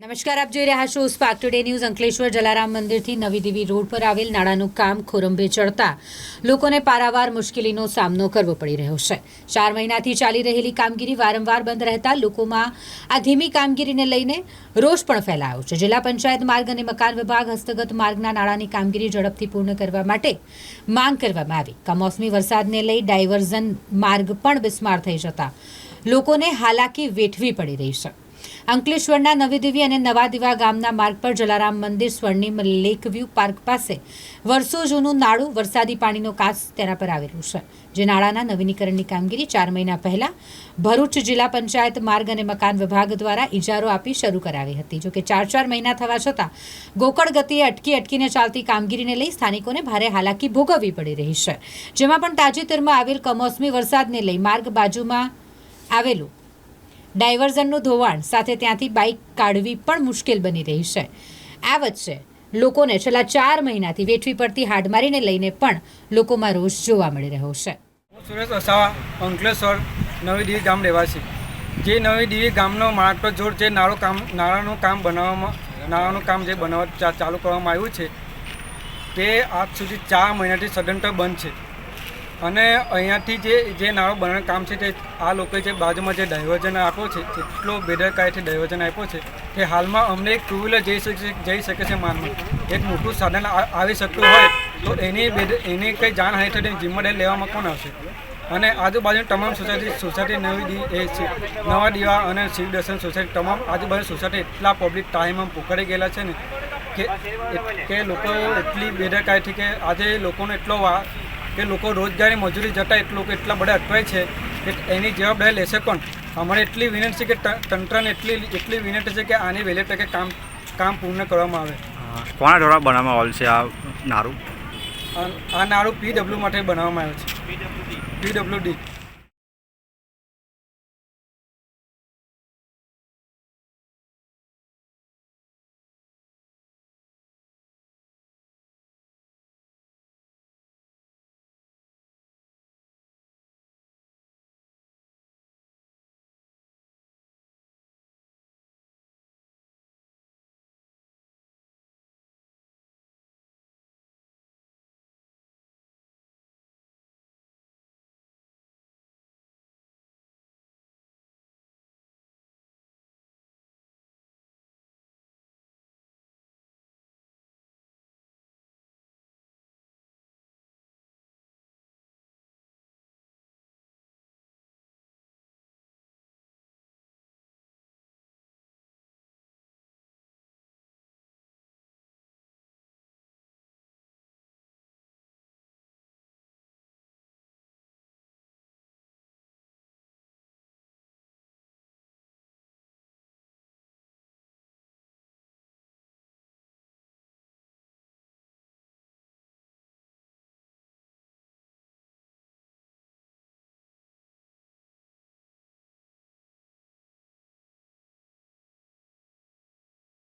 નમસ્કાર, આપ જોઈ રહ્યા છો Spark Today news Ankleshwar Jalaram મંદિરથી નવી દેવી રોડ પર આવેલ નાળાનું કામ ખોરંભે ચડતા લોકોને પારાવાર મુશ્કેલીનો સામનો કરવો પડી રહ્યો છે. ચાર મહિનાથી ચાલી રહેલી કામગીરી વારંવાર બંધ રહેતા લોકોમાં આ ધીમી કામગીરીને લઈને રોષ પણ ફેલાયો છે. જિલ્લા પંચાયત માર્ગ અને મકાન વિભાગ હસ્તગત માર્ગના નાણાંની કામગીરી ઝડપથી પૂર્ણ કરવા માટે માંગ કરવામાં આવી. કમોસમી વરસાદને લઈ ડાયવર્ઝન માર્ગ પણ બિસ્માર થઈ જતા લોકોને હાલાકી વેઠવી પડી રહી છે. અંકલેશ્વરના નવી દેવી અને નવા દીવા ગામના માર્ગ પર જલારામ મંદિર સ્વર્ણિમ લેક વ્યૂ પાર્ક પાસે વર્ષો જૂનું નાળું વરસાદી પાણીનો કાસ તેના પર આવેલું છે, જે નાળાના નવીનીકરણની કામગીરી ચાર મહિના પહેલા ભરૂચ જિલ્લા પંચાયત માર્ગ અને મકાન વિભાગ દ્વારા ઇજારો આપી શરૂ કરાવી હતી. જોકે ચાર ચાર મહિના થવા છતાં ગોકળ ગતિએ અટકી અટકીને ચાલતી કામગીરીને લઈ સ્થાનિકોને ભારે હાલાકી ભોગવવી પડી રહી છે. જેમાં પણ તાજેતરમાં આવેલ કમોસમી વરસાદને લઈ માર્ગ બાજુમાં આવેલું ડાયવર્ઝનનું ધોવાણ સાથે ત્યાંથી બાઇક કાઢવી પણ મુશ્કેલ બની રહી છે. આ વચ્ચે લોકોને છેલ્લા ચાર મહિનાથી વેઠવી પડતી હાડમારીને લઈને પણ લોકોમાં રોષ જોવા મળી રહ્યો છે. હું સુરેશ વસાવા, અંકલેશ્વર, નવી દીવી ગામ રહેવાસી. જે નવી દીવી ગામનો માટો જોડ જે નાળો કામ, નાળાનું કામ બનાવવામાં, નાળાનું કામ જે બનાવવા ચાલુ કરવામાં આવ્યું છે, તે આજ સુધી ચાર મહિનાથી સદંતર બંધ છે. અને અહીંયાથી જે જે નાળો બનાવવાનું કામ છે તે આ લોકોએ જે બાજુમાં જે ડાયવર્જન આપ્યો છે એટલો બેદરકારીથી ડાયવર્જન આપ્યો છે કે હાલમાં અમને એક ટુ વ્હીલર જઈ શકે જઈ શકે છે માનમાં. એક મોટું સાધન આવી શકતું હોય તો એની એની કંઈ જાણ હાઈ થઈને જિમ્મેદારી લેવામાં કોણ આવશે? અને આજુબાજુ તમામ સોસાયટી સોસાયટી નવી એ છે નવા દીવા અને શિવ દર્શન સોસાયટી તમામ આજુબાજુ સોસાયટી એટલા પબ્લિક ટાઈમમાં પોકારી ગયેલા છે ને, કે કે લોકો એટલી બેદરકારીથી કે આજે લોકોનો એટલો કે લોકો રોજગારી મજૂરી જતા એટલા લોકો એટલા બધા અટવાય છે કે એની જવાબદારી લેશે કોણ? અમારે એટલી વિનંતી છે કે તંત્રને એટલી એટલી વિનંતી છે કે આની વહેલી તકે કામ કામ પૂર્ણ કરવામાં આવે. કોના દ્વારા બનાવવામાં આવેલ છે આ નારું? આ- નારું નાળું પીડબ્લ્યુ માટે બનાવવામાં આવ્યો છે. પીડબ્લ્યુડી